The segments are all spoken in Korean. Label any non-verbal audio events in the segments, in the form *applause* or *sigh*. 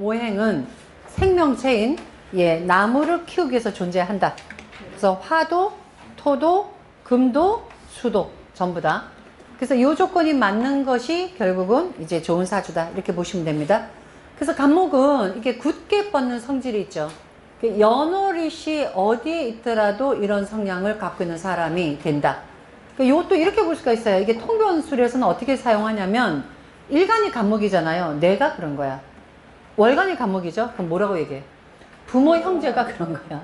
오행은 생명체인 예, 나무를 키우기 위해서 존재한다. 그래서 화도, 토도, 금도, 수도 전부 다. 그래서 이 조건이 맞는 것이 결국은 이제 좋은 사주다. 이렇게 보시면 됩니다. 그래서 간목은 이게 굳게 뻗는 성질이 있죠. 그 연월이시 어디에 있더라도 이런 성향을 갖고 있는 사람이 된다. 이것도 이렇게 볼 수가 있어요. 이게 통변술에서는 어떻게 사용하냐면 일간이 간목이잖아요. 내가 그런 거야. 월간이 간목이죠. 그럼 뭐라고 얘기해? 부모 형제가 *laughs* 그런 거야.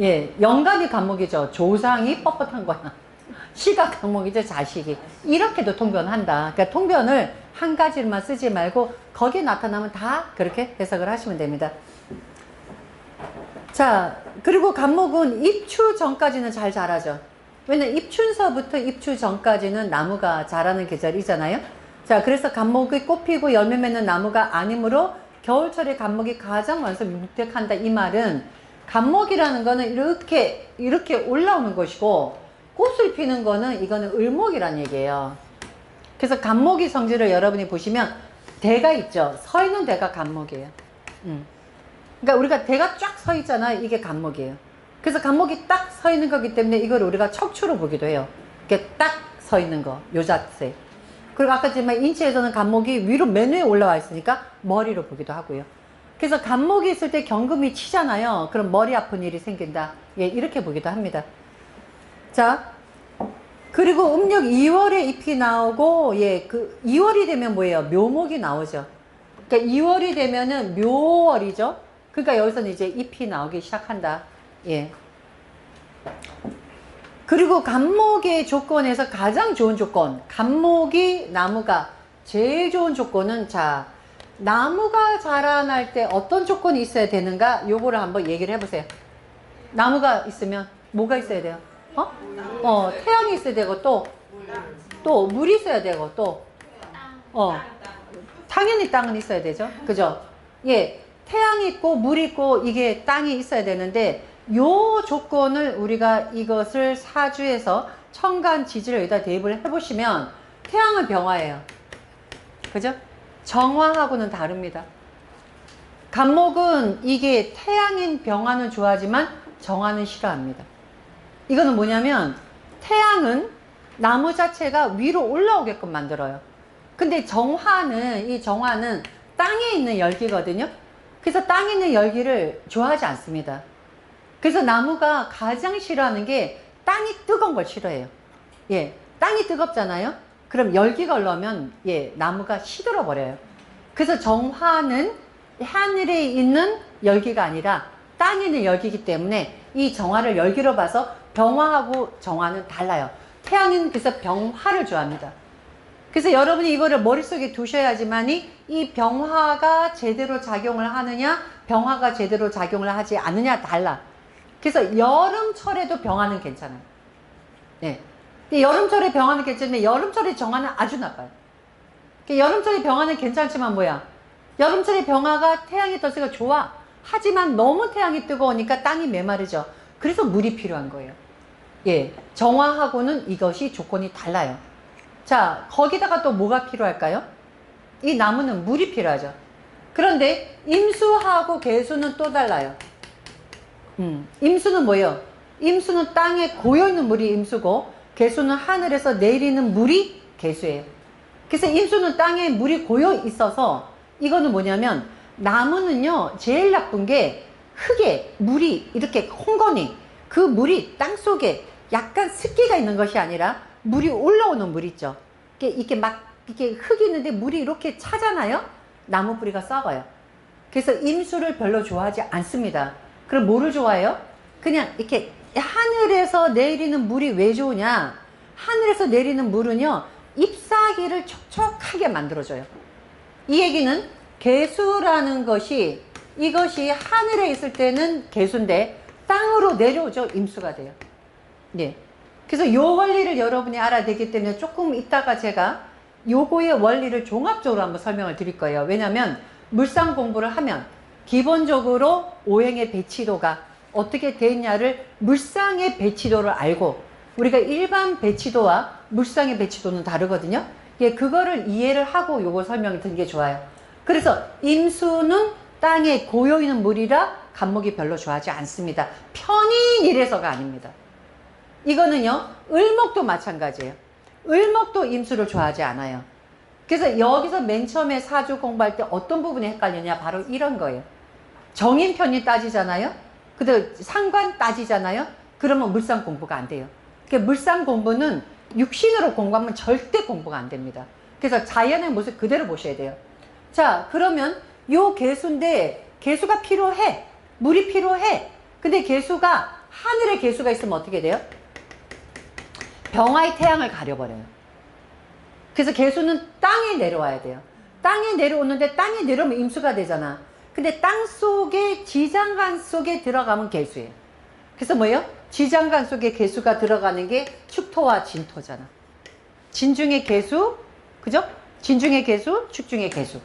예, 영간이 간목이죠. 조상이 뻣뻣한 거야. *laughs* 시가 간목이죠. 자식이. 이렇게도 통변한다. 그러니까 통변을 한 가지만 쓰지 말고 거기에 나타나면 다 그렇게 해석을 하시면 됩니다. 자, 그리고 간목은 입추 전까지는 잘 자라죠. 왜냐면 입춘서부터 입추 전까지는 나무가 자라는 계절이잖아요. 자, 그래서 간목이 꽃피고 열매 맺는 나무가 아니므로 겨울철에 간목이 가장 완성 묵택한다. 이 말은 간목이라는 거는 이렇게, 이렇게 올라오는 것이고 꽃을 피는 거는 이거는 을목이란 얘기예요. 그래서 간목이 성질을 여러분이 보시면 대가 있죠. 서 있는 대가 간목이에요. 음. 그러니까 우리가 대가 쫙 서 있잖아요. 이게 간목이에요. 그래서 간목이 딱 서 있는 거기 때문에 이걸 우리가 척추로 보기도 해요. 이렇게 딱 서 있는 거, 요 자세. 그리고 아까 지만 인체에서는 간목이 위로 맨 위에 올라와 있으니까 머리로 보기도 하고요. 그래서 간목이 있을 때 경금이 치잖아요. 그럼 머리 아픈 일이 생긴다. 예, 이렇게 보기도 합니다. 자, 그리고 음력 2월에 잎이 나오고, 예, 그 2월이 되면 뭐예요? 묘목이 나오죠. 그러니까 2월이 되면은 묘월이죠. 그러니까 여기서는 이제 잎이 나오기 시작한다. 예. 그리고 간목의 조건에서 가장 좋은 조건, 간목이 나무가 제일 좋은 조건은 자, 나무가 자라날 때 어떤 조건이 있어야 되는가? 요거를 한번 얘기를 해보세요. 나무가 있으면 뭐가 있어야 돼요? 어? 어, 태양이 있어야 되고 또, 또 물이 있어야 되고 또, 어, 당연히 땅은 있어야 되죠. 그죠? 예, 태양이 있고 물 있고 이게 땅이 있어야 되는데 요 조건을 우리가 이것을 사주에서 천간 지지를 여기다 대입을 해보시면 태양은 병화예요. 그죠? 정화하고는 다릅니다. 간목은 이게 태양인 병화는 좋아하지만 정화는 싫어합니다. 이거는 뭐냐면 태양은 나무 자체가 위로 올라오게끔 만들어요. 근데 정화는 이 정화는 땅에 있는 열기거든요. 그래서 땅에 있는 열기를 좋아하지 않습니다. 그래서 나무가 가장 싫어하는 게 땅이 뜨거운 걸 싫어해요. 예, 땅이 뜨겁잖아요. 그럼 열기가 올라오면 예, 나무가 시들어 버려요. 그래서 정화는 하늘에 있는 열기가 아니라 땅에 있는 열기이기 때문에 이 정화를 열기로 봐서 병화하고 정화는 달라요. 태양은 그래서 병화를 좋아합니다. 그래서 여러분이 이거를 머릿속에 두셔야지만 이 이 병화가 제대로 작용을 하느냐, 병화가 제대로 작용을 하지 않느냐 달라. 그래서 여름철에도 병화는 괜찮아요. 네. 근데 여름철에 병화는 괜찮은데 여름철에 정화는 아주 나빠요. 그러니까 여름철에 병화는 괜찮지만 뭐야? 여름철에 병화가 태양이 떴으니까 좋아. 하지만 너무 태양이 뜨거우니까 땅이 메마르죠. 그래서 물이 필요한 거예요. 예. 정화하고는 이것이 조건이 달라요. 자, 거기다가 또 뭐가 필요할까요? 이 나무는 물이 필요하죠. 그런데 임수하고 개수는 또 달라요. 음, 임수는 뭐예요? 임수는 땅에 고여있는 물이 임수고 개수는 하늘에서 내리는 물이 개수예요. 그래서 임수는 땅에 물이 고여 있어서 이거는 뭐냐면 나무는요 제일 나쁜 게 흙에 물이 이렇게 홍건이 그 물이 땅 속에 약간 습기가 있는 것이 아니라 물이 올라오는 물 있죠. 이렇게 막 이렇게 흙이 있는데 물이 이렇게 차잖아요. 나무 뿌리가 썩어요. 그래서 임수를 별로 좋아하지 않습니다. 그럼 뭐를 좋아해요? 그냥 이렇게 하늘에서 내리는 물이 왜 좋으냐? 하늘에서 내리는 물은요, 잎사귀를 촉촉하게 만들어줘요. 이 얘기는 개수라는 것이 이것이 하늘에 있을 때는 개수인데 땅으로 내려오죠. 임수가 돼요. 네. 그래서 요 원리를 여러분이 알아야 되기 때문에 조금 이따가 제가 요거의 원리를 종합적으로 한번 설명을 드릴 거예요. 왜냐면 물상 공부를 하면 기본적으로 오행의 배치도가 어떻게 돼 있냐를 물상의 배치도를 알고 우리가 일반 배치도와 물상의 배치도는 다르거든요. 예, 그거를 이해를 하고 요거 설명을 드리는 게 좋아요. 그래서 임수는 땅에 고여 있는 물이라 간목이 별로 좋아하지 않습니다. 편히 이래서가 아닙니다. 이거는요, 을목도 마찬가지예요. 을목도 임수를 좋아하지 않아요. 그래서 여기서 맨 처음에 사주 공부할 때 어떤 부분이 헷갈리냐? 바로 이런 거예요. 정인 편이 따지잖아요? 근데 상관 따지잖아요? 그러면 물상 공부가 안 돼요. 그 물상 공부는 육신으로 공부하면 절대 공부가 안 됩니다. 그래서 자연의 모습 그대로 보셔야 돼요. 자, 그러면 요 개수인데 개수가 필요해. 물이 필요해. 근데 개수가 하늘에 개수가 있으면 어떻게 돼요? 병화의 태양을 가려버려요. 그래서 개수는 땅에 내려와야 돼요. 땅에 내려오는데 땅에 내려오면 임수가 되잖아. 근데 땅 속에 지장간 속에 들어가면 개수예요. 그래서 뭐예요? 지장간 속에 개수가 들어가는 게 축토와 진토잖아. 진중의 개수, 그죠? 진중의 개수, 축중의 개수.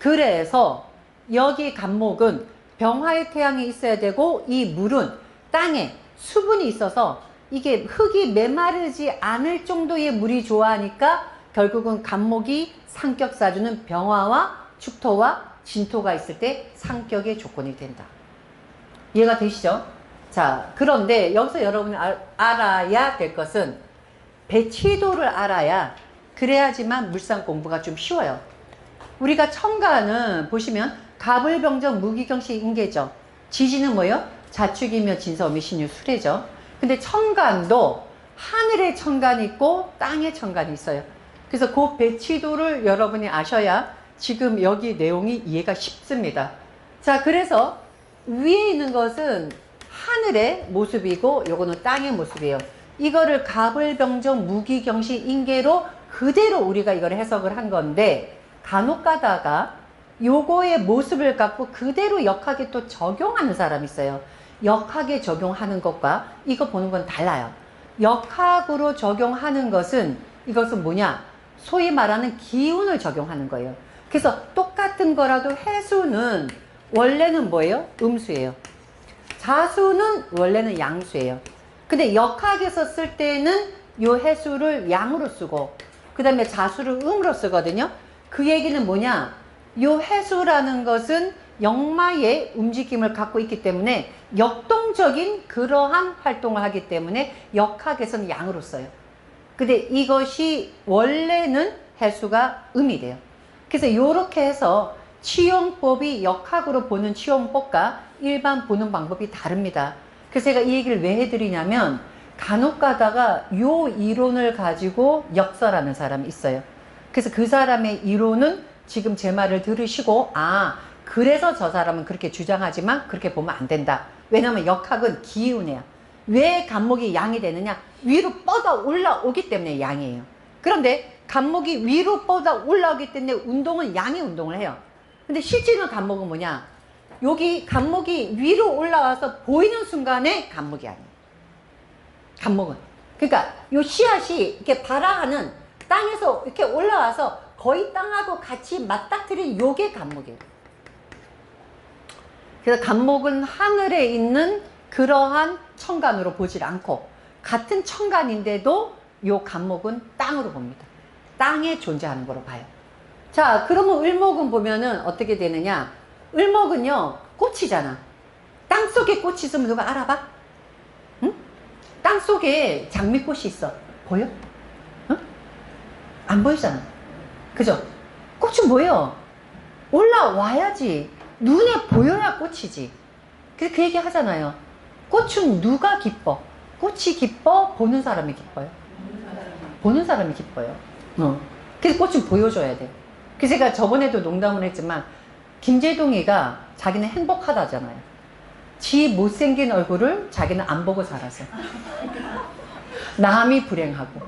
그래서 여기 간목은 병화의 태양이 있어야 되고 이 물은 땅에 수분이 있어서 이게 흙이 메마르지 않을 정도의 물이 좋아하니까 결국은 간목이 상격 사주는 병화와 축토와 진토가 있을 때 상격의 조건이 된다. 이해가 되시죠? 자, 그런데 여기서 여러분이 알, 알아야 될 것은 배치도를 알아야 그래야지만 물상 공부가 좀 쉬워요. 우리가 청가는 보시면 갑을병정 무기경시 인계죠. 지지는 뭐요? 자축이며 진서미 신유 수레죠. 근데 청간도 하늘에 청간이 있고 땅에 청간이 있어요. 그래서 그 배치도를 여러분이 아셔야 지금 여기 내용이 이해가 쉽습니다. 자, 그래서 위에 있는 것은 하늘의 모습이고 요거는 땅의 모습이에요. 이거를 갑을병정 무기경시 인계로 그대로 우리가 이걸 해석을 한 건데 간혹 가다가 요거의 모습을 갖고 그대로 역학에 또 적용하는 사람이 있어요. 역학에 적용하는 것과 이거 보는 건 달라요. 역학으로 적용하는 것은 이것은 뭐냐? 소위 말하는 기운을 적용하는 거예요. 그래서 똑같은 거라도 해수는 원래는 뭐예요? 음수예요. 자수는 원래는 양수예요. 근데 역학에서 쓸 때는 요 해수를 양으로 쓰고 그 다음에 자수를 음으로 쓰거든요. 그 얘기는 뭐냐? 요 해수라는 것은 역마의 움직임을 갖고 있기 때문에 역동적인 그러한 활동을 하기 때문에 역학에서는 양으로 써요. 근데 이것이 원래는 해수가 음이 돼요. 그래서 이렇게 해서 치용법이 역학으로 보는 치용법과 일반 보는 방법이 다릅니다. 그래서 제가 이 얘기를 왜 해드리냐면 간혹 가다가 요 이론을 가지고 역설하는 사람이 있어요. 그래서 그 사람의 이론은 지금 제 말을 들으시고 아 그래서 저 사람은 그렇게 주장하지만 그렇게 보면 안 된다. 왜냐하면 역학은 기운이에요. 왜 간목이 양이 되느냐? 위로 뻗어 올라오기 때문에 양이에요. 그런데 간목이 위로 뻗어 올라오기 때문에 운동은 양이 운동을 해요. 근데 실제는 간목은 뭐냐? 여기 간목이 위로 올라와서 보이는 순간에 간목이 아니에요. 간목은. 그러니까 요 씨앗이 이렇게 발아하는 땅에서 이렇게 올라와서 거의 땅하고 같이 맞닥뜨린 요게 간목이에요. 그래서 간목은 하늘에 있는 그러한 청간으로 보질 않고 같은 청간인데도 요 간목은 땅으로 봅니다. 땅에 존재하는 거로 봐요. 자, 그러면 을목은 보면은 어떻게 되느냐? 을목은요, 꽃이잖아. 땅 속에 꽃이 있으면 누가 알아봐? 응? 땅 속에 장미꽃이 있어. 보여? 응? 안 보이잖아. 그죠? 꽃은 뭐예요? 올라와야지. 눈에 보여야 꽃이지. 그래서 그 얘기 하잖아요. 꽃은 누가 기뻐? 꽃이 기뻐? 보는 사람이 기뻐요? 보는 사람이 기뻐요. 어. 그래서 꽃은 보여줘야 돼. 그래서 제가 저번에도 농담을 했지만, 김재동이가 자기는 행복하다잖아요. 지 못생긴 얼굴을 자기는 안 보고 살아서. *laughs* 남이 불행하고.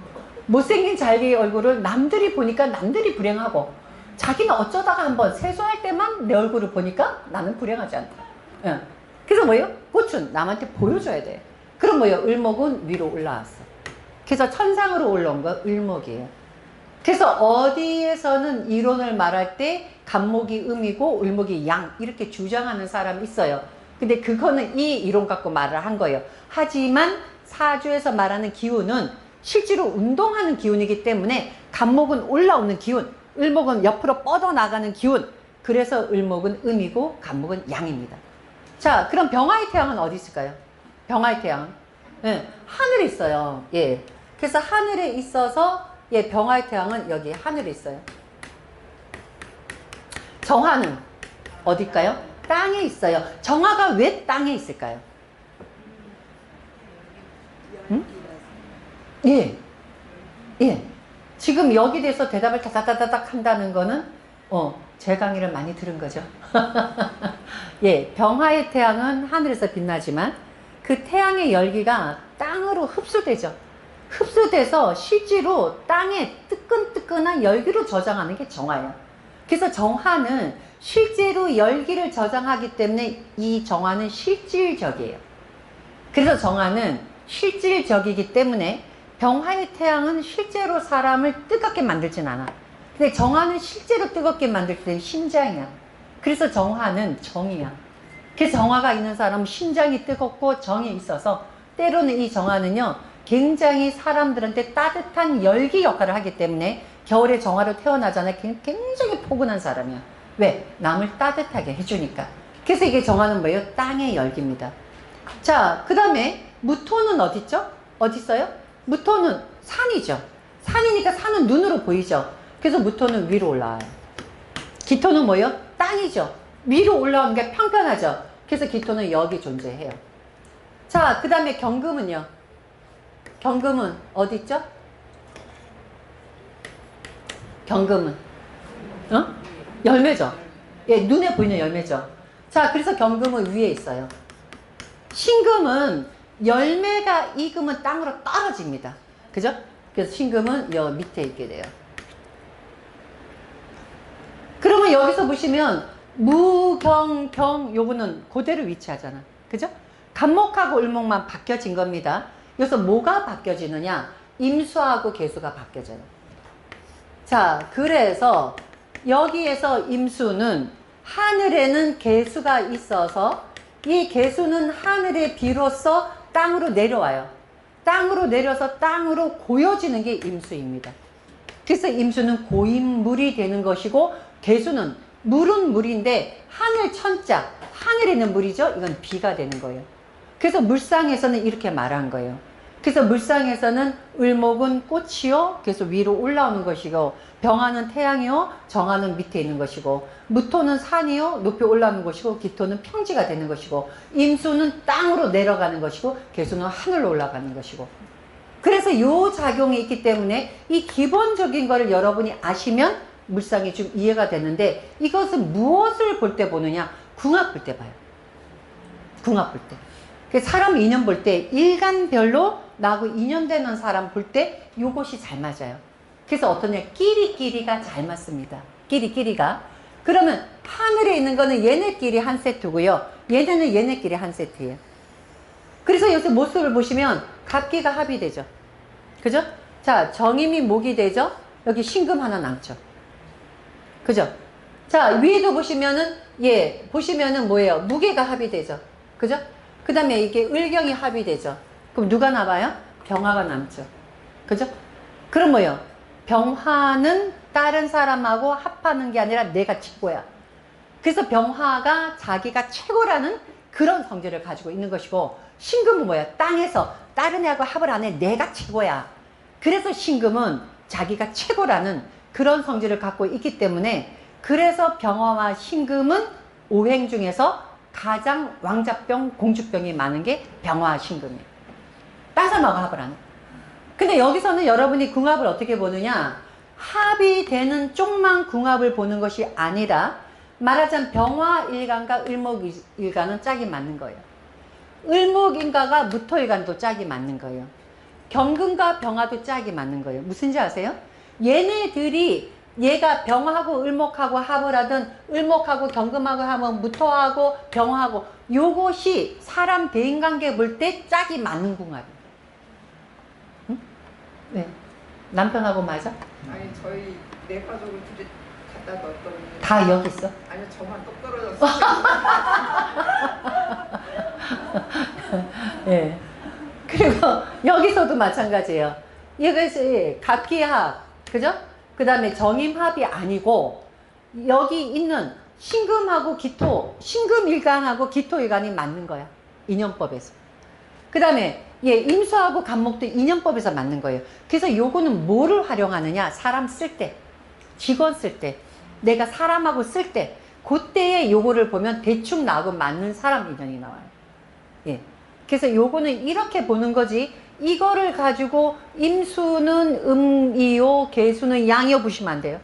못생긴 자기 얼굴을 남들이 보니까 남들이 불행하고. 자기는 어쩌다가 한번 세수할 때만 내 얼굴을 보니까 나는 불행하지 않다. 예. 그래서 뭐예요? 꽃은 남한테 보여줘야 돼. 그럼 뭐예요? 을목은 위로 올라왔어. 그래서 천상으로 올라온 거 을목이에요. 그래서 어디에서는 이론을 말할 때 간목이 음이고 을목이 양 이렇게 주장하는 사람이 있어요. 근데 그거는 이 이론 갖고 말을 한 거예요. 하지만 사주에서 말하는 기운은 실제로 운동하는 기운이기 때문에 간목은 올라오는 기운, 을목은 옆으로 뻗어나가는 기운 그래서 을목은 음이고 간목은 양입니다. 자, 그럼 병화의 태양은 어디 있을까요? 병화의 태양. 예, 하늘에 있어요. 예. 그래서 하늘에 있어서 예, 병화의 태양은 여기 하늘에 있어요. 정화는 어딜까요? 땅에 있어요. 정화가 왜 땅에 있을까요? 응? 예. 예. 지금 여기 대해서 대답을 다다다닥 한다는 거는 어, 제 강의를 많이 들은 거죠. *laughs* 예, 병화의 태양은 하늘에서 빛나지만 그 태양의 열기가 땅으로 흡수되죠. 흡수돼서 실제로 땅에 뜨끈뜨끈한 열기로 저장하는 게 정화예요. 그래서 정화는 실제로 열기를 저장하기 때문에 이 정화는 실질적이에요. 그래서 정화는 실질적이기 때문에 병화의 태양은 실제로 사람을 뜨겁게 만들진 않아. 근데 정화는 실제로 뜨겁게 만들 때 심장이야. 그래서 정화는 정이야. 그래서 정화가 있는 사람은 심장이 뜨겁고 정이 있어서 때로는 이 정화는요 굉장히 사람들한테 따뜻한 열기 역할을 하기 때문에 겨울에 정화로 태어나잖아요. 굉장히 포근한 사람이야. 왜? 남을 따뜻하게 해주니까. 그래서 이게 정화는 뭐예요? 땅의 열기입니다. 자, 그 다음에 무토는 어딨죠? 어디 있어요? 무토는 산이죠. 산이니까 산은 눈으로 보이죠. 그래서 무토는 위로 올라와요. 기토는 뭐예요? 땅이죠. 위로 올라오는 게 평평하죠. 그래서 기토는 여기 존재해요. 자, 그 다음에 경금은요. 경금은 어디 있죠? 경금은 어? 열매죠. 예, 눈에 보이는 열매죠. 자, 그래서 경금은 위에 있어요. 신금은 열매가 익으면 땅으로 떨어집니다. 그죠? 그래서 신금은 여 밑에 있게 돼요. 그러면 여기서 보시면 무경경 요거는 그대로 위치하잖아. 그죠? 간목하고 을목만 바뀌어진 겁니다. 여기서 뭐가 바뀌어지느냐? 임수하고 개수가 바뀌어져요. 자, 그래서 여기에서 임수는 하늘에는 개수가 있어서 이 개수는 하늘의 비로서 땅으로 내려와요. 땅으로 내려서 땅으로 고여지는 게 임수입니다. 그래서 임수는 고인물이 되는 것이고 개수는 물은 물인데 하늘 천자 하늘에 있는 물이죠. 이건 비가 되는 거예요. 그래서 물상에서는 이렇게 말한 거예요. 그래서 물상에서는 을목은 꽃이요. 그래서 위로 올라오는 것이고 병화는 태양이요. 정화는 밑에 있는 것이고 무토는 산이요. 높이 올라오는 것이고 기토는 평지가 되는 것이고 임수는 땅으로 내려가는 것이고 개수는 하늘로 올라가는 것이고 그래서 요 작용이 있기 때문에 이 기본적인 거를 여러분이 아시면 물상이 좀 이해가 되는데 이것은 무엇을 볼 때 보느냐? 궁합 볼 때 봐요. 궁합 볼 때. 그 사람 인연 볼 때 일간별로 나하고 인연되는 사람 볼 때 요것이 잘 맞아요. 그래서 어떠냐? 끼리끼리가 잘 맞습니다. 끼리끼리가. 그러면 하늘에 있는 거는 얘네끼리 한 세트고요. 얘네는 얘네끼리 한 세트예요. 그래서 여기서 모습을 보시면 갑기가 합이 되죠. 그죠? 자, 정임이 목이 되죠? 여기 신금 하나 남죠. 그죠? 자, 위에도 보시면은, 예, 보시면은 뭐예요? 무게가 합이 되죠. 그죠? 그 다음에 이게 을경이 합이 되죠. 그럼 누가 남아요? 병화가 남죠. 그죠? 그럼 뭐예요? 병화는 다른 사람하고 합하는 게 아니라 내가 최고야. 그래서 병화가 자기가 최고라는 그런 성질을 가지고 있는 것이고, 신금은 뭐야? 땅에서 다른 애하고 합을 안 해. 내가 최고야. 그래서 신금은 자기가 최고라는 그런 성질을 갖고 있기 때문에 그래서 병화와 신금은 오행 중에서 가장 왕자병, 공주병이 많은 게 병화와 신금이에요. 딴 사람하고 합을 안 해. 근데 여기서는 여러분이 궁합을 어떻게 보느냐? 합이 되는 쪽만 궁합을 보는 것이 아니라 말하자면 병화 일간과 을목 일간은 짝이 맞는 거예요. 을목 인가가 무토 일간도 짝이 맞는 거예요. 경금과 병화도 짝이 맞는 거예요. 무슨지 아세요? 얘네들이 얘가 병하고 을목하고 합을 하든 을목하고 경금하고 하면 무토하고 병하고 요것이 사람 대인관계 볼 때 짝이 맞는 궁합이에요. 응? 네. 남편하고 맞아? 아니 저희 내 가족을 둘이 갖다 놨더니 다 여기 있어? 아니 저만 똑 떨어졌어. *laughs* 예. 그리고 여기서도 마찬가지예요. 이것이 각기합, 그죠? 그 다음에 정임합이 아니고 여기 있는 신금하고 기토, 신금일간하고 기토일간이 맞는 거야. 인연법에서. 그 다음에 예, 임수하고 간목도 인연법에서 맞는 거예요. 그래서 요거는 뭐를 활용하느냐? 사람 쓸 때, 직원 쓸 때, 내가 사람하고 쓸 때, 그때에 요거를 보면 대충 나하고 맞는 사람 인연이 나와요. 예. 그래서 요거는 이렇게 보는 거지. 이거를 가지고 임수는 음이요, 개수는 양이요 보시면 안 돼요.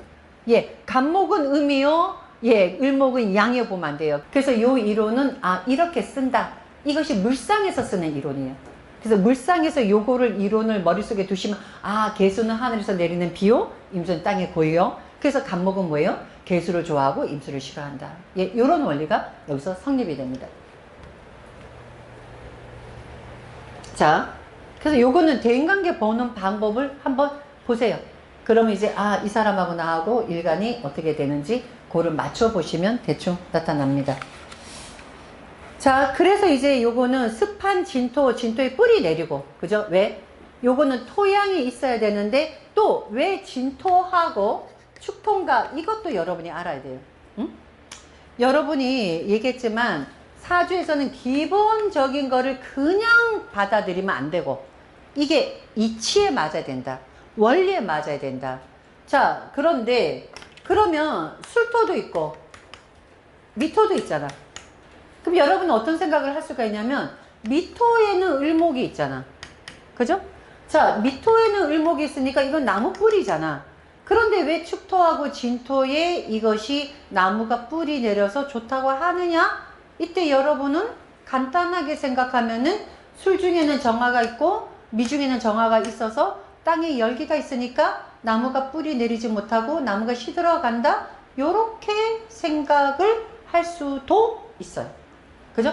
예, 간목은 음이요, 예, 을목은 양이요 보면 안 돼요. 그래서 요 이론은 아 이렇게 쓴다. 이것이 물상에서 쓰는 이론이에요. 그래서 물상에서 요거를 이론을 머릿속에 두시면 아 개수는 하늘에서 내리는 비요, 임수는 땅의 고요. 그래서 간목은 뭐예요? 개수를 좋아하고 임수를 싫어한다. 예, 요런 원리가 여기서 성립이 됩니다. 자, 그래서 요거는 대인관계 보는 방법을 한번 보세요. 그러면 이제 아, 이 사람하고 나하고 일간이 어떻게 되는지 그를 맞춰 보시면 대충 나타납니다. 자, 그래서 이제 요거는 습한 진토, 진토의 뿌리 내리고, 그죠? 왜? 요거는 토양이 있어야 되는데 또 왜 진토하고 축토인가 이것도 여러분이 알아야 돼요. 응? 여러분이 얘기했지만 사주에서는 기본적인 거를 그냥 받아들이면 안 되고 이게 이치에 맞아야 된다. 원리에 맞아야 된다. 자, 그런데 그러면 술토도 있고 미토도 있잖아. 그럼 여러분은 어떤 생각을 할 수가 있냐면 미토에는 을목이 있잖아. 그죠? 자, 미토에는 을목이 있으니까 이건 나무 뿌리잖아. 그런데 왜 축토하고 진토에 이것이 나무가 뿌리 내려서 좋다고 하느냐? 이때 여러분은 간단하게 생각하면은 술 중에는 정화가 있고 미 중에는 정화가 있어서 땅에 열기가 있으니까 나무가 뿌리 내리지 못하고 나무가 시들어간다. 요렇게 생각을 할 수도 있어요. 그죠?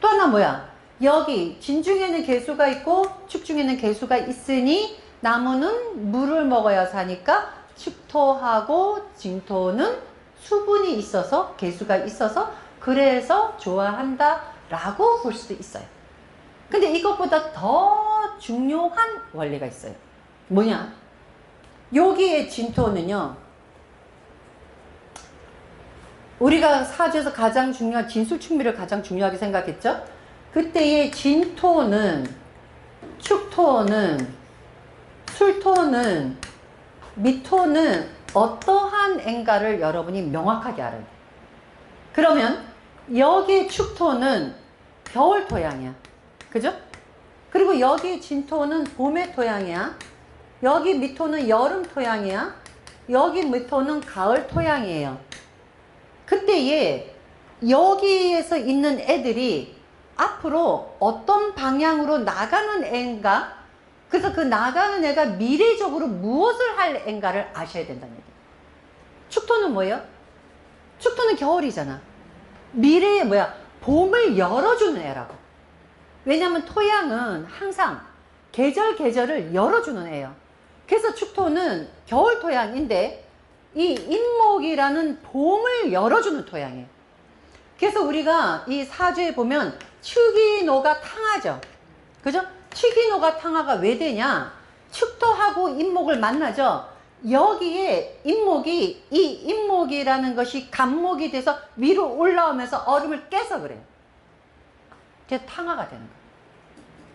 또 하나 뭐야? 여기 진중에는 개수가 있고 축중에는 개수가 있으니 나무는 물을 먹어야 사니까 축토하고 진토는 수분이 있어서 개수가 있어서 그래서 좋아한다 라고 볼 수도 있어요. 근데 이것보다 더 중요한 원리가 있어요. 뭐냐? 여기에 진토는요. 우리가 사주에서 가장 중요한 진술충미를 가장 중요하게 생각했죠? 그때의 진토는 축토는 술토는 미토는 어떠한 앵가를 여러분이 명확하게 알아야 돼. 그러면 여기 축토는 겨울 토양이야. 그죠? 그리고 여기 진토는 봄의 토양이야. 여기 미토는 여름 토양이야. 여기 미토는 가을 토양이에요. 그때에 여기에서 있는 애들이 앞으로 어떤 방향으로 나가는 애인가? 그래서 그 나가는 애가 미래적으로 무엇을 할 애인가를 아셔야 된다는 얘기예요. 축토는 뭐예요? 축토는 겨울이잖아. 미래에 뭐야? 봄을 열어주는 애라고. 왜냐면 토양은 항상 계절 계절을 열어주는 애예요. 그래서 축토는 겨울 토양인데 이 인목이라는 봄을 열어주는 토양이에요. 그래서 우리가 이 사주에 보면 축이노가 탕하죠. 그죠? 축이노가 탕하가 왜 되냐? 축토하고 인목을 만나죠. 여기에 인목이 이 인목이라는 것이 간목이 돼서 위로 올라오면서 얼음을 깨서 그래요. 그래서 탕화가 되는 거예요.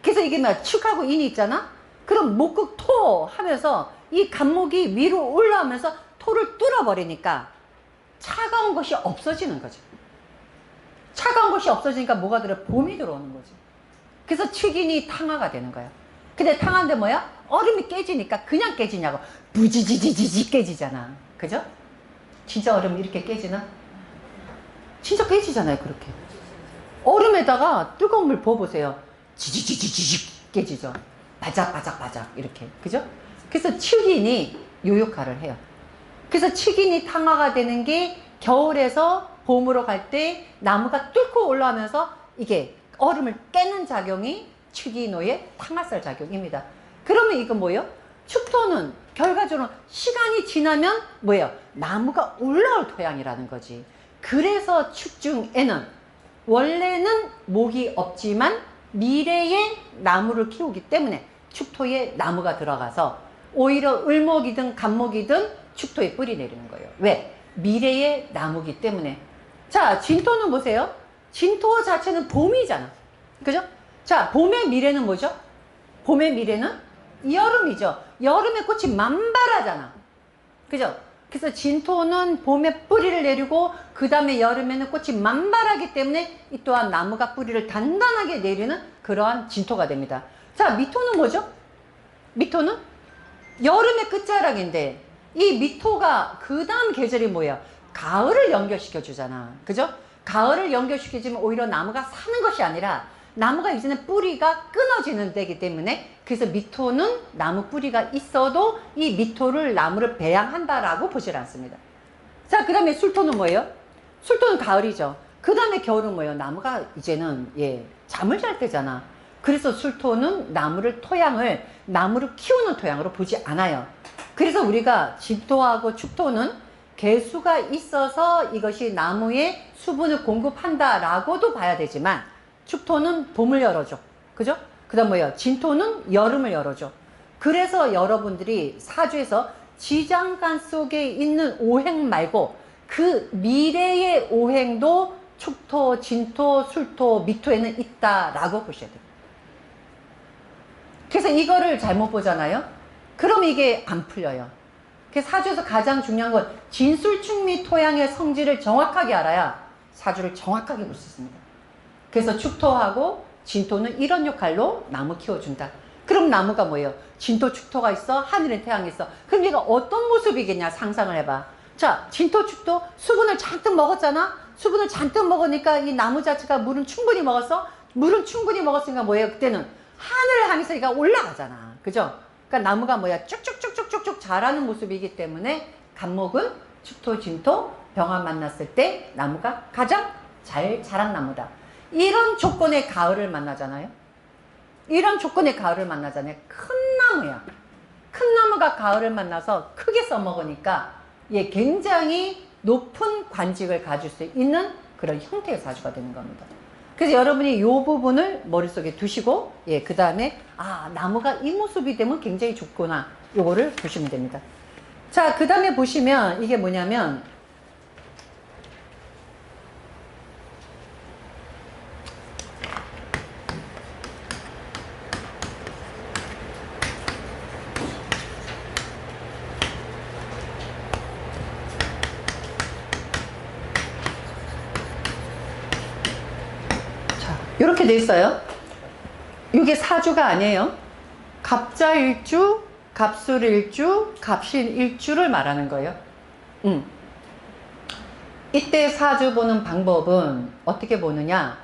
그래서 이게 뭐야? 축하고 인이 있잖아? 그럼 목극 토 하면서 이 간목이 위로 올라오면서 토를 뚫어버리니까 차가운 것이 없어지는 거죠. 차가운 것이 없어지니까 뭐가 들어? 봄이 들어오는 거지. 그래서 축인이 탕화가 되는 거야. 근데 탕화인데 뭐야? 얼음이 깨지니까 그냥 깨지냐고. 부지지지지지 깨지잖아. 그죠? 진짜 얼음 이렇게 깨지나? 진짜 깨지잖아요, 그렇게. 얼음에다가 뜨거운 물 부어보세요. 지지지지지 깨지죠. 바작바작바작 이렇게. 그죠? 그래서 축인이 요 역할을 해요. 그래서 축인이 탕화가 되는 게 겨울에서 봄으로 갈 때 나무가 뚫고 올라오면서 이게 얼음을 깨는 작용이 축이노의 탕화살 작용입니다. 그러면 이거 뭐예요? 축토는 결과적으로 시간이 지나면 뭐예요? 나무가 올라올 토양이라는 거지. 그래서 축중에는 원래는 목이 없지만 미래에 나무를 키우기 때문에 축토에 나무가 들어가서 오히려 을목이든 간목이든 축토에 뿌리 내리는 거예요. 왜? 미래의 나무기 때문에 자, 진토는 보세요. 진토 자체는 봄이잖아. 그죠? 자, 봄의 미래는 뭐죠? 봄의 미래는 여름이죠. 여름에 꽃이 만발하잖아. 그죠? 그래서 진토는 봄에 뿌리를 내리고 그 다음에 여름에는 꽃이 만발하기 때문에 이 또한 나무가 뿌리를 단단하게 내리는 그러한 진토가 됩니다. 자, 미토는 뭐죠? 미토는 여름의 끝자락인데 이 미토가 그 다음 계절이 뭐예요? 가을을 연결시켜 주잖아. 그죠? 가을을 연결시켜주면 오히려 나무가 사는 것이 아니라 나무가 이제는 뿌리가 끊어지는 데기 때문에 그래서 미토는 나무 뿌리가 있어도 이 미토를 나무를 배양한다라고 보질 않습니다. 자, 그 다음에 술토는 뭐예요? 술토는 가을이죠. 그 다음에 겨울은 뭐예요? 나무가 이제는, 예, 잠을 잘 때잖아. 그래서 술토는 나무를 토양을, 나무를 키우는 토양으로 보지 않아요. 그래서 우리가 진토하고 축토는 개수가 있어서 이것이 나무에 수분을 공급한다라고도 봐야 되지만, 축토는 봄을 열어줘. 그죠? 그 다음 뭐예요? 진토는 여름을 열어줘. 그래서 여러분들이 사주에서 지장간 속에 있는 오행 말고 그 미래의 오행도 축토, 진토, 술토, 미토에는 있다라고 보셔야 돼요. 그래서 이거를 잘못 보잖아요. 그럼 이게 안 풀려요. 사주에서 가장 중요한 건 진술충미 토양의 성질을 정확하게 알아야 사주를 정확하게 볼 수 있습니다. 그래서 축토하고 진토는 이런 역할로 나무 키워준다. 그럼 나무가 뭐예요? 진토 축토가 있어? 하늘에 태양이 있어. 그럼 얘가 어떤 모습이겠냐 상상을 해봐. 자, 진토 축토 수분을 잔뜩 먹었잖아? 수분을 잔뜩 먹으니까 이 나무 자체가 물은 충분히 먹었어? 물은 충분히 먹었으니까 뭐예요? 그때는 하늘을 향해서 얘가 올라가잖아. 그죠? 그러니까 나무가 뭐야? 쭉쭉쭉쭉쭉쭉 자라는 모습이기 때문에 간목은 축토, 진토, 병화 만났을 때 나무가 가장 잘 자란 나무다. 이런 조건의 가을을 만나잖아요. 이런 조건의 가을을 만나잖아요. 큰 나무야. 큰 나무가 가을을 만나서 크게 써먹으니까 얘 굉장히 높은 관직을 가질 수 있는 그런 형태의 사주가 되는 겁니다. 그래서 여러분이 이 부분을 머릿속에 두시고 예, 그 다음에 아 나무가 이 모습이 되면 굉장히 좋구나 요거를 보시면 됩니다. 자, 그 다음에 보시면 이게 뭐냐면 이렇게 돼 있어요. 이게 사주가 아니에요. 갑자일주, 갑술일주, 갑신일주를 말하는 거예요. 음. 이때 사주 보는 방법은 어떻게 보느냐?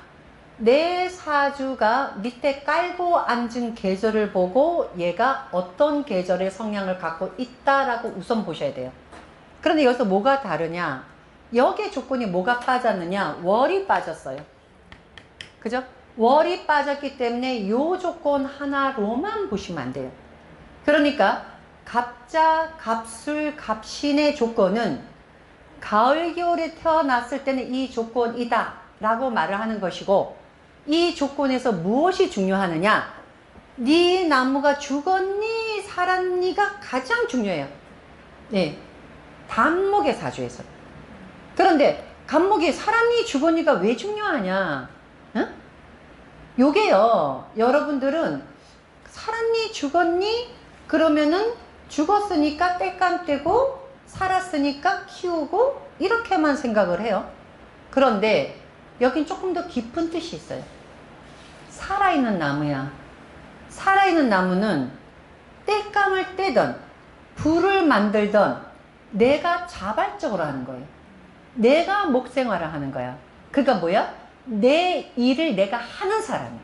내 사주가 밑에 깔고 앉은 계절을 보고 얘가 어떤 계절의 성향을 갖고 있다라고 우선 보셔야 돼요. 그런데 여기서 뭐가 다르냐? 여기에 조건이 뭐가 빠졌느냐? 월이 빠졌어요. 그죠? 월이 빠졌기 때문에 요 조건 하나로만 보시면 안 돼요. 그러니까 갑자, 갑술, 갑신의 조건은 가을, 겨울에 태어났을 때는 이 조건이다 라고 말을 하는 것이고 이 조건에서 무엇이 중요하느냐 네 나무가 죽었니 살았니가 가장 중요해요. 네. 단목의 사주에서. 그런데 간목이 살았니 죽었니가 왜 중요하냐? 응? 요게요, 여러분들은 살았니, 죽었니? 그러면은 죽었으니까 떼감 떼고, 살았으니까 키우고, 이렇게만 생각을 해요. 그런데 여긴 조금 더 깊은 뜻이 있어요. 살아있는 나무야. 살아있는 나무는 떼감을 떼던, 불을 만들던 내가 자발적으로 하는 거예요. 내가 목생활을 하는 거야. 그러니까 뭐야? 내 일을 내가 하는 사람이야.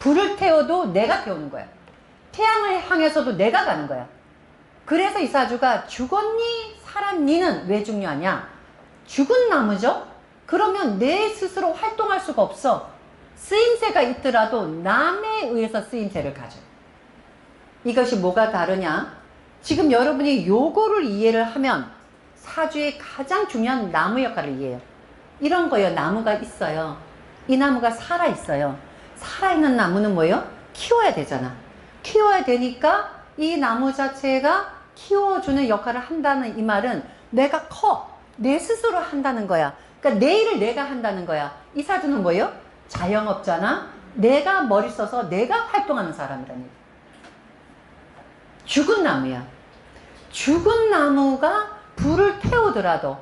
불을 태워도 내가 태우는 거야. 태양을 향해서도 내가 가는 거야. 그래서 이 사주가 죽었니 살았니는 왜 중요하냐? 죽은 나무죠? 그러면 내 스스로 활동할 수가 없어. 쓰임새가 있더라도 남에 의해서 쓰임새를 가져. 이것이 뭐가 다르냐? 지금 여러분이 요거를 이해를 하면 사주의 가장 중요한 나무 역할을 이해해요. 이런 거예요. 나무가 있어요. 이 나무가 살아 있어요. 살아있는 나무는 뭐예요? 키워야 되잖아. 키워야 되니까 이 나무 자체가 키워주는 역할을 한다는 이 말은 내가 커. 내 스스로 한다는 거야. 그러니까 내 일을 내가 한다는 거야. 이 사주는 뭐예요? 자영업자나 내가 머리 써서 내가 활동하는 사람이라는 얘기. 죽은 나무야. 죽은 나무가 불을 태우더라도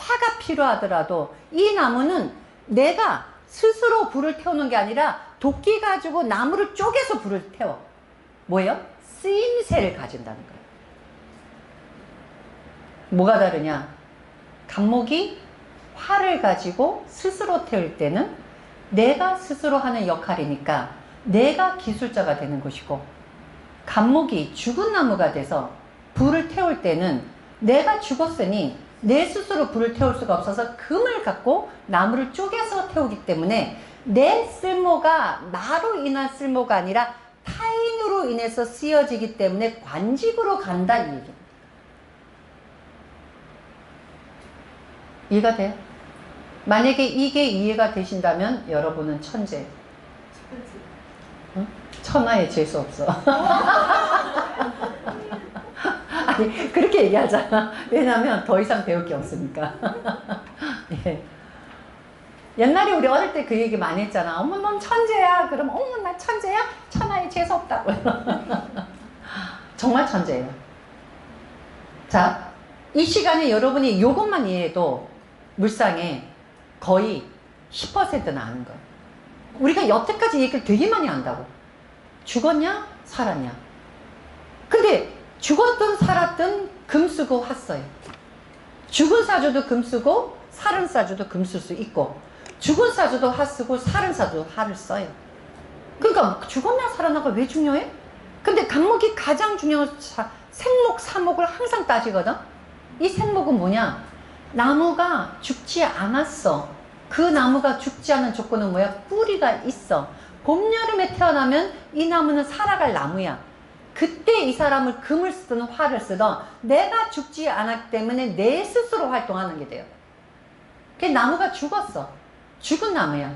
화가 필요하더라도 이 나무는 내가 스스로 불을 태우는 게 아니라 도끼 가지고 나무를 쪼개서 불을 태워. 뭐예요? 쓰임새를 가진다는 거예요. 뭐가 다르냐? 감목이 화를 가지고 스스로 태울 때는 내가 스스로 하는 역할이니까 내가 기술자가 되는 것이고 감목이 죽은 나무가 돼서 불을 태울 때는 내가 죽었으니 내 스스로 불을 태울 수가 없어서 금을 갖고 나무를 쪼개서 태우기 때문에 내 쓸모가 나로 인한 쓸모가 아니라 타인으로 인해서 쓰여지기 때문에 관직으로 간다 이 얘기입니다. 이해가 돼요? 만약에 이게 이해가 되신다면 여러분은 천재. 응? 천하에 재수 없어. *laughs* 아니 그렇게 얘기하잖아. 왜냐하면 더 이상 배울 게 없으니까. *laughs* 예. 옛날에 우리 어릴 때 그 얘기 많이 했잖아. 어머 넌 천재야. 그럼 어머 나 천재야. 천하에 재수 없다고. *laughs* 정말 천재예요. 자, 이 시간에 여러분이 이것만 이해해도 물상에 거의 10%는 아는 거예요. 우리가 여태까지 얘기를 되게 많이 한다고. 죽었냐? 살았냐? 근데 죽었든 살았든 금 쓰고 화 써요. 죽은 사주도 금 쓰고 살은 사주도 금 쓸 수 있고 죽은 사주도 화 쓰고 살은 사주도 화를 써요. 그러니까 죽었냐 살았냐가 왜 중요해? 근데 간목이 가장 중요한 사- 생목, 사목을 항상 따지거든. 이 생목은 뭐냐? 나무가 죽지 않았어. 그 나무가 죽지 않은 조건은 뭐야? 뿌리가 있어. 봄, 여름에 태어나면 이 나무는 살아갈 나무야. 그때 이 사람을 금을 쓰든 화를 쓰든 내가 죽지 않았기 때문에 내 스스로 활동하는 게 돼요. 그 나무가 죽었어. 죽은 나무야.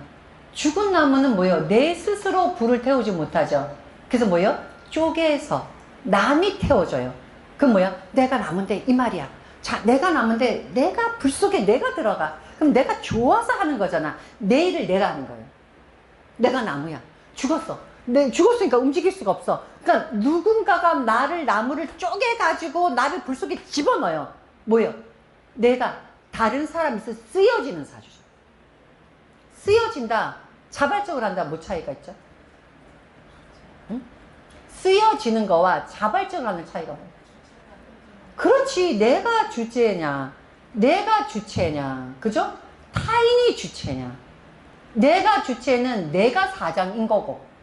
죽은 나무는 뭐예요? 내 스스로 불을 태우지 못하죠. 그래서 뭐예요? 쪼개서 남이 태워줘요. 그 뭐야? 내가 남은데 이 말이야. 자, 내가 남은데 내가 불 속에 내가 들어가. 그럼 내가 좋아서 하는 거잖아. 내 일을 내가 하는 거예요. 내가 나무야. 죽었어. 내 죽었으니까 움직일 수가 없어. 그러니까 누군가가 나를 나무를 쪼개가지고 나를 불 속에 집어넣어요. 뭐예요? 내가 다른 있어 쓰여지는 사주죠. 쓰여진다. 자발적으로 한다. 뭐 차이가 있죠? 응? 쓰여지는 거와 자발적으로 하는 차이가 뭐야? 그렇지. 내가 주체냐. 내가 주체냐. 그죠? 타인이 주체냐. 내가 주체는 내가 사장인 거고.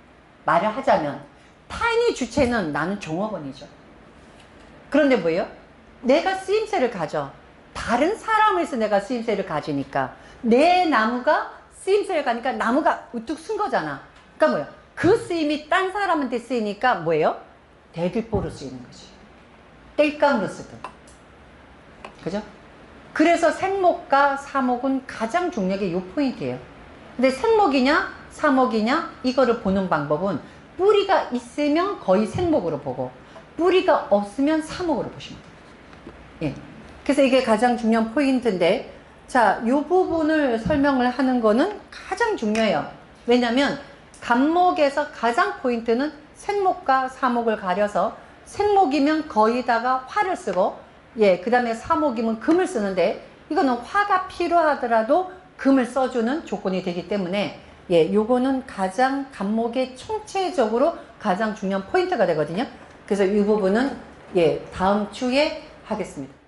말을 하자면. 타인이 주체는 나는 종업원이죠. 그런데 뭐예요? 내가 쓰임새를 가져. 다른 사람에서 내가 쓰임새를 가지니까 내 나무가 쓰임새를 가니까 나무가 우뚝 쓴 거잖아. 그러니까 뭐야? 그 쓰임이 딴 사람한테 쓰이니까 뭐예요? 대들보로 쓰이는 거지. 땔감으로 쓰든. 그죠? 그래서 생목과 사목은 가장 중요한 게요 포인트예요. 근데 생목이냐 사목이냐 이거를 보는 방법은 뿌리가 있으면 거의 생목으로 보고 뿌리가 없으면 사목으로 보시면 돼요. 예. 그래서 이게 가장 중요한 포인트인데 자, 요 부분을 설명을 하는 거는 가장 중요해요. 왜냐면 간목에서 가장 포인트는 생목과 사목을 가려서 생목이면 거의다가 화를 쓰고 예, 그 다음에 사목이면 금을 쓰는데 이거는 화가 필요하더라도 금을 써주는 조건이 되기 때문에 예, 요거는 가장 간목의 총체적으로 가장 중요한 포인트가 되거든요. 그래서 이 부분은 예, 다음 주에 하겠습니다.